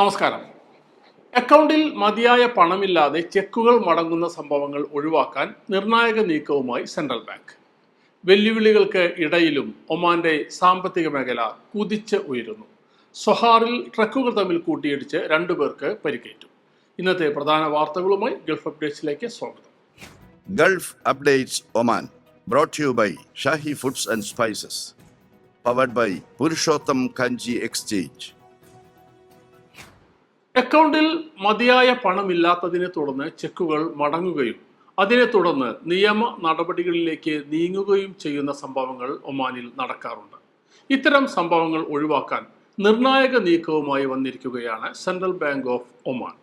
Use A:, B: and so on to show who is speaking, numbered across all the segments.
A: നമസ്കാരം. അക്കൗണ്ടിൽ മതിയായ പണമില്ലാതെ ചെക്കുകൾ മടങ്ങുന്ന സംഭവങ്ങൾ ഒഴിവാക്കാൻ നിർണായക നീക്കവുമായി സെൻട്രൽ ബാങ്ക്. വെല്ലുവിളികൾക്ക് ഇടയിലും ഒമാന്റെ സാമ്പത്തിക മേഖല കുതിച്ച് ഉയരുന്നു. സൊഹാറിൽ ട്രക്കുകൾ തമ്മിൽ കൂട്ടിയിടിച്ച് രണ്ടുപേർക്ക് പരിക്കേറ്റു. ഇന്നത്തെ പ്രധാന വാർത്തകളുമായി ഗൾഫ് അപ്ഡേറ്റ്സിലേക്ക് സ്വാഗതം.
B: Gulf Updates Oman brought you by Shahi Foods and Spices powered by Purushottam Kanji Exchange.
A: അക്കൗണ്ടിൽ മതിയായ പണമില്ലാത്തതിനെ തുടർന്ന് ചെക്കുകൾ മടങ്ങുകയും അതിനെ തുടർന്ന് നിയമ നടപടികളിലേക്ക് നീങ്ങുകയും ചെയ്യുന്ന സംഭവങ്ങൾ ഒമാനിൽ നടക്കാറുണ്ട്. ഇത്തരം സംഭവങ്ങൾ ഒഴിവാക്കാൻ നിർണായക നീക്കവുമായി വന്നിരിക്കുകയാണ് Central Bank of Oman.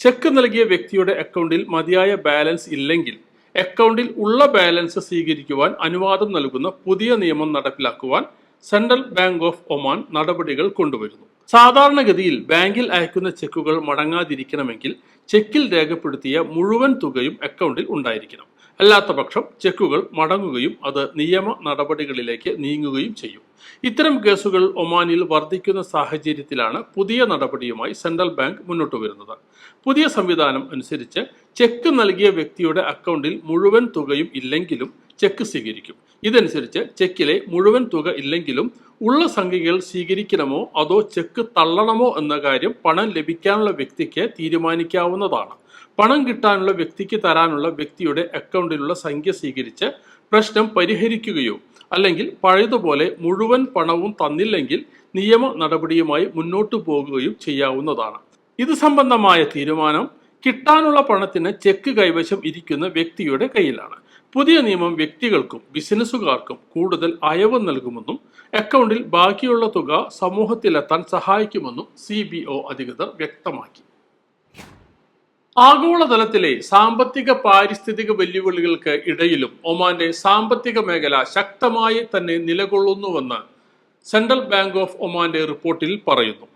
A: Cheque നൽകിയ വ്യക്തിയുടെ അക്കൗണ്ടിൽ മതിയായ ബാലൻസ് ഇല്ലെങ്കിൽ അക്കൗണ്ടിൽ ഉള്ള ബാലൻസ് സ്വീകരിക്കുവാൻ അനുവാദം നൽകുന്ന പുതിയ നിയമം നടപ്പിലാക്കുവാൻ സെൻട്രൽ ബാങ്ക് ഓഫ് ഒമാൻ നടപടികൾ കൊണ്ടുവരുന്നു. സാധാരണഗതിയിൽ ബാങ്കിൽ അയക്കുന്ന ചെക്കുകൾ മടങ്ങാതിരിക്കണമെങ്കിൽ ചെക്കിൽ രേഖപ്പെടുത്തിയ മുഴുവൻ തുകയും അക്കൗണ്ടിൽ ഉണ്ടായിരിക്കണം. അല്ലാത്ത പക്ഷം ചെക്കുകൾ മടങ്ങുകയും അത് നിയമ നടപടികളിലേക്ക് നീങ്ങുകയും ചെയ്യും. ഇത്തരം കേസുകൾ ഒമാനിൽ വർദ്ധിക്കുന്ന സാഹചര്യത്തിലാണ് പുതിയ നടപടിയുമായി സെൻട്രൽ ബാങ്ക് മുന്നോട്ട് വരുന്നത്. പുതിയ സംവിധാനം അനുസരിച്ച് ചെക്ക് നൽകിയ വ്യക്തിയുടെ അക്കൗണ്ടിൽ മുഴുവൻ തുകയും ഇല്ലെങ്കിലും ചെക്ക് സ്വീകരിക്കും. ഇതനുസരിച്ച് ചെക്കിലെ മുഴുവൻ തുക ഇല്ലെങ്കിലും ഉള്ള സംഖ്യകൾ സ്വീകരിക്കണമോ അതോ ചെക്ക് തള്ളണമോ എന്ന കാര്യം പണം ലഭിക്കാനുള്ള വ്യക്തിക്ക് തീരുമാനിക്കാവുന്നതാണ്. പണം കിട്ടാനുള്ള വ്യക്തിക്ക് തരാനുള്ള വ്യക്തിയുടെ അക്കൗണ്ടിലുള്ള സംഖ്യ സ്വീകരിച്ച് പ്രശ്നം പരിഹരിക്കുകയോ അല്ലെങ്കിൽ പഴയതുപോലെ മുഴുവൻ പണവും തന്നില്ലെങ്കിൽ നിയമ നടപടിയുമായി മുന്നോട്ടു പോകുകയും ചെയ്യാവുന്നതാണ്. ഇത് സംബന്ധമായ തീരുമാനം കിട്ടാനുള്ള പണത്തിന് ചെക്ക് കൈവശം ഇരിക്കുന്ന വ്യക്തിയുടെ കയ്യിലാണ്. പുതിയ നിയമം വ്യക്തികൾക്കും ബിസിനസ്സുകാർക്കും കൂടുതൽ അയവ് നൽകുമെന്നും അക്കൗണ്ടിൽ ബാക്കിയുള്ള തുക സമൂഹത്തിലെത്താൻ സഹായിക്കുമെന്നും സി ബി ഒ അധികൃതർ വ്യക്തമാക്കി. ആഗോളതലത്തിലെ സാമ്പത്തിക പാരിസ്ഥിതിക വെല്ലുവിളികൾക്ക് ഇടയിലും ഒമാന്റെ സാമ്പത്തിക മേഖല ശക്തമായി തന്നെ നിലകൊള്ളുന്നുവെന്ന് സെൻട്രൽ ബാങ്ക് ഓഫ് ഒമാന്റെ റിപ്പോർട്ടിൽ പറയുന്നു.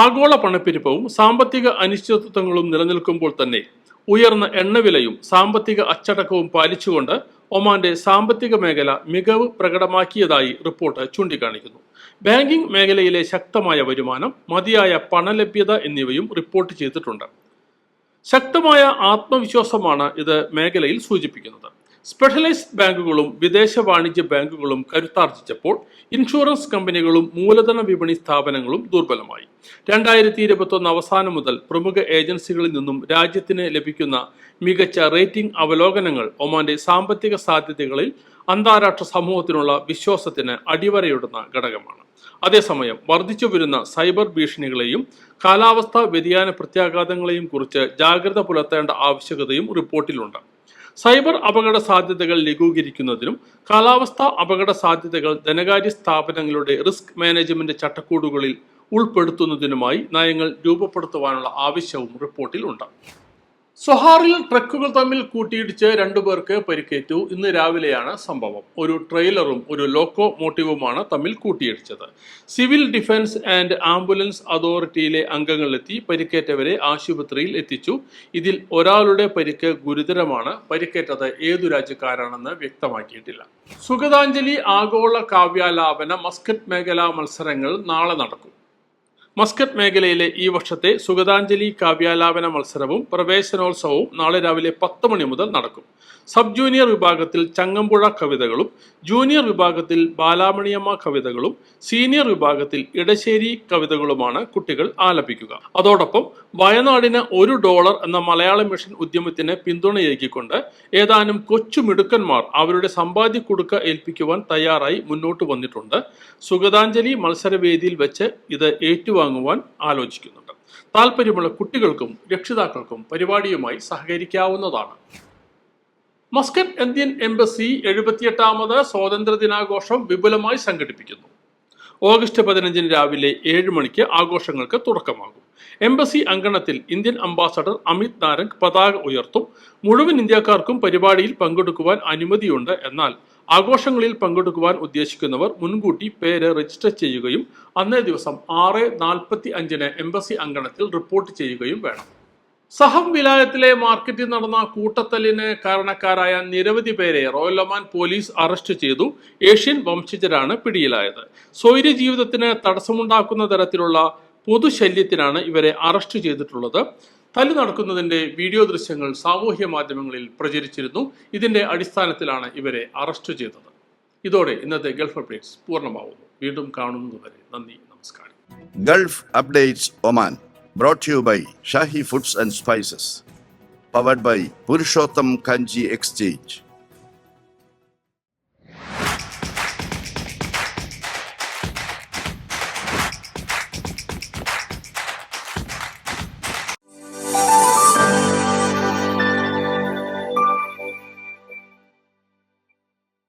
A: ആഗോള പണപ്പെരുപ്പവും സാമ്പത്തിക അനിശ്ചിതത്വങ്ങളും നിലനിൽക്കുമ്പോൾ തന്നെ ഉയർന്ന എണ്ണവിലയും സാമ്പത്തിക അച്ചടക്കവും പാലിച്ചുകൊണ്ട് ഒമാന്റെ സാമ്പത്തിക മേഖല മികവ് പ്രകടമാക്കിയതായി റിപ്പോർട്ട് ചൂണ്ടിക്കാണിക്കുന്നു. ബാങ്കിംഗ് മേഖലയിലെ ശക്തമായ വരുമാനം മതിയായ പണലഭ്യത എന്നിവയും റിപ്പോർട്ട് ചെയ്തിട്ടുണ്ട്. ശക്തമായ ആത്മവിശ്വാസമാണ് ഇത് മേഖലയിൽ സൂചിപ്പിക്കുന്നത്. സ്പെഷ്യലൈസ്ഡ് ബാങ്കുകളും വിദേശ വാണിജ്യ ബാങ്കുകളും കരുത്താർജിച്ചപ്പോൾ ഇൻഷുറൻസ് കമ്പനികളും മൂലധന വിപണി സ്ഥാപനങ്ങളും ദുർബലമായി. രണ്ടായിരത്തി ഇരുപത്തൊന്ന് അവസാനം മുതൽ പ്രമുഖ ഏജൻസികളിൽ നിന്നും രാജ്യത്തിന് ലഭിക്കുന്ന മികച്ച റേറ്റിംഗ് അവലോകനങ്ങൾ ഒമാന്റെ സാമ്പത്തിക സാധ്യതകളിൽ അന്താരാഷ്ട്ര സമൂഹത്തിനുള്ള വിശ്വാസത്തിന് അടിവരയിടുന്ന ഘടകമാണ്. അതേസമയം വർദ്ധിച്ചു വരുന്ന സൈബർ ഭീഷണികളെയും കാലാവസ്ഥാ വ്യതിയാന പ്രത്യാഘാതങ്ങളെയും കുറിച്ച് ജാഗ്രത പുലർത്തേണ്ട ആവശ്യകതയും റിപ്പോർട്ടിലുണ്ട്. സൈബർ അപകട സാധ്യതകൾ ലഘൂകരിക്കുന്നതിനും കാലാവസ്ഥാ അപകട സാധ്യതകൾ ധനകാര്യ സ്ഥാപനങ്ങളുടെ റിസ്ക് മാനേജ്മെന്റ് ചട്ടക്കൂടുകളിൽ ഉൾപ്പെടുത്തുന്നതിനുമായി നയങ്ങൾ രൂപപ്പെടുത്തുവാനുള്ള ആവശ്യവും റിപ്പോർട്ടിൽ ഉണ്ട് സൊഹാറിൽ ട്രക്കുകൾ തമ്മിൽ കൂട്ടിയിടിച്ച് രണ്ടുപേർക്ക് പരിക്കേറ്റു. ഇന്ന് രാവിലെയാണ് സംഭവം. ഒരു ട്രെയിലറും ഒരു ലോക്കോ മോട്ടീവുമാണ് തമ്മിൽ കൂട്ടിയിടിച്ചത്. സിവിൽ ഡിഫൻസ് ആൻഡ് ആംബുലൻസ് അതോറിറ്റിയിലെ അംഗങ്ങളെത്തി പരിക്കേറ്റവരെ ആശുപത്രിയിൽ എത്തിച്ചു. ഇതിൽ ഒരാളുടെ പരിക്ക് ഗുരുതരമാണ്. പരിക്കേറ്റത് ഏതു രാജ്യക്കാരാണെന്ന് വ്യക്തമാക്കിയിട്ടില്ല. സുഗതാഞ്ജലി ആഗോള കാവ്യാലാപന മസ്കറ്റ് മേഖലാ മത്സരങ്ങൾ നാളെ നടക്കും. മസ്കറ്റ് മേഖലയിലെ ഈ വർഷത്തെ സുഗതാഞ്ജലി കാവ്യാലാപന മത്സരവും പ്രവേശനോത്സവവും നാളെ രാവിലെ പത്ത് മണി മുതൽ നടക്കും. സബ് ജൂനിയർ വിഭാഗത്തിൽ ചങ്ങമ്പുഴ കവിതകളും ജൂനിയർ വിഭാഗത്തിൽ ബാലാമണിയമ്മ കവിതകളും സീനിയർ വിഭാഗത്തിൽ ഇടശ്ശേരി കവിതകളുമാണ് കുട്ടികൾ ആലപിക്കുക. അതോടൊപ്പം വയനാടിന് ഒരു ഡോളർ എന്ന മലയാള മിഷൻ ഉദ്യമത്തിന് പിന്തുണയേകിക്കൊണ്ട് ഏതാനും കൊച്ചു മിടുക്കന്മാർ അവരുടെ സമ്പാദ്യ കൊടുക്ക ഏൽപ്പിക്കുവാൻ തയ്യാറായി മുന്നോട്ട് വന്നിട്ടുണ്ട്. സുഗതാഞ്ജലി മത്സരവേദിയിൽ വെച്ച് ഇത് ഏറ്റുവാങ്ങുവാൻ ആലോചിക്കുന്നുണ്ട്. താല്പര്യമുള്ള കുട്ടികൾക്കും രക്ഷിതാക്കൾക്കും പരിപാടിയുമായി സഹകരിക്കാവുന്നതാണ്. മസ്കറ്റ് ഇന്ത്യൻ എംബസി എഴുപത്തിയെട്ടാമത് സ്വാതന്ത്ര്യ ദിനാഘോഷം വിപുലമായി സംഘടിപ്പിക്കുന്നു. ഓഗസ്റ്റ് പതിനഞ്ചിന് രാവിലെ ഏഴ് മണിക്ക് ആഘോഷങ്ങൾക്ക് തുടക്കമാകും. എംബസി അങ്കണത്തിൽ ഇന്ത്യൻ അംബാസഡർ അമിത് നാരംഗ് പതാക ഉയർത്തും. മുഴുവൻ ഇന്ത്യക്കാർക്കും പരിപാടിയിൽ പങ്കെടുക്കുവാൻ അനുമതിയുണ്ട് എന്നാൽ ആഘോഷങ്ങളിൽ പങ്കെടുക്കുവാൻ ഉദ്ദേശിക്കുന്നവർ മുൻകൂട്ടി പേര് രജിസ്റ്റർ ചെയ്യുകയും അന്നേ ദിവസം ആറ് നാൽപ്പത്തി അഞ്ചിന് എംബസി അങ്കണത്തിൽ റിപ്പോർട്ട് ചെയ്യുകയും വേണം. സഹം വിലായത്തിലെ മാർക്കറ്റിൽ നടന്ന കൂട്ടത്തല്ലിന് കാരണക്കാരായ നിരവധി പേരെ റോയൽ ഒമാൻ പോലീസ് അറസ്റ്റ് ചെയ്തു. ഏഷ്യൻ വംശജരാണ് പിടിയിലായത്. സ്വൈര്യ ജീവിതത്തിന് തടസ്സമുണ്ടാക്കുന്ന തരത്തിലുള്ള പൊതുശല്യത്തിനാണ് ഇവരെ അറസ്റ്റ് ചെയ്തിട്ടുള്ളത്. തല്ലു നടക്കുന്നതിന്റെ വീഡിയോ ദൃശ്യങ്ങൾ സാമൂഹ്യ മാധ്യമങ്ങളിൽ പ്രചരിച്ചിരുന്നു ഇതിന്റെ അടിസ്ഥാനത്തിലാണ് ഇവരെ അറസ്റ്റ് ചെയ്തത് ഇതോടെ ഇന്നത്തെ ഗൾഫ് അപ്ഡേറ്റ്സ് പൂർണമാവുന്നു വീണ്ടും കാണുന്നതുവരെ നന്ദി നമസ്കാരം
B: Gulf Updates Oman Brought to you by Foods and Spices. Powered by Purushottam Kanji Exchange.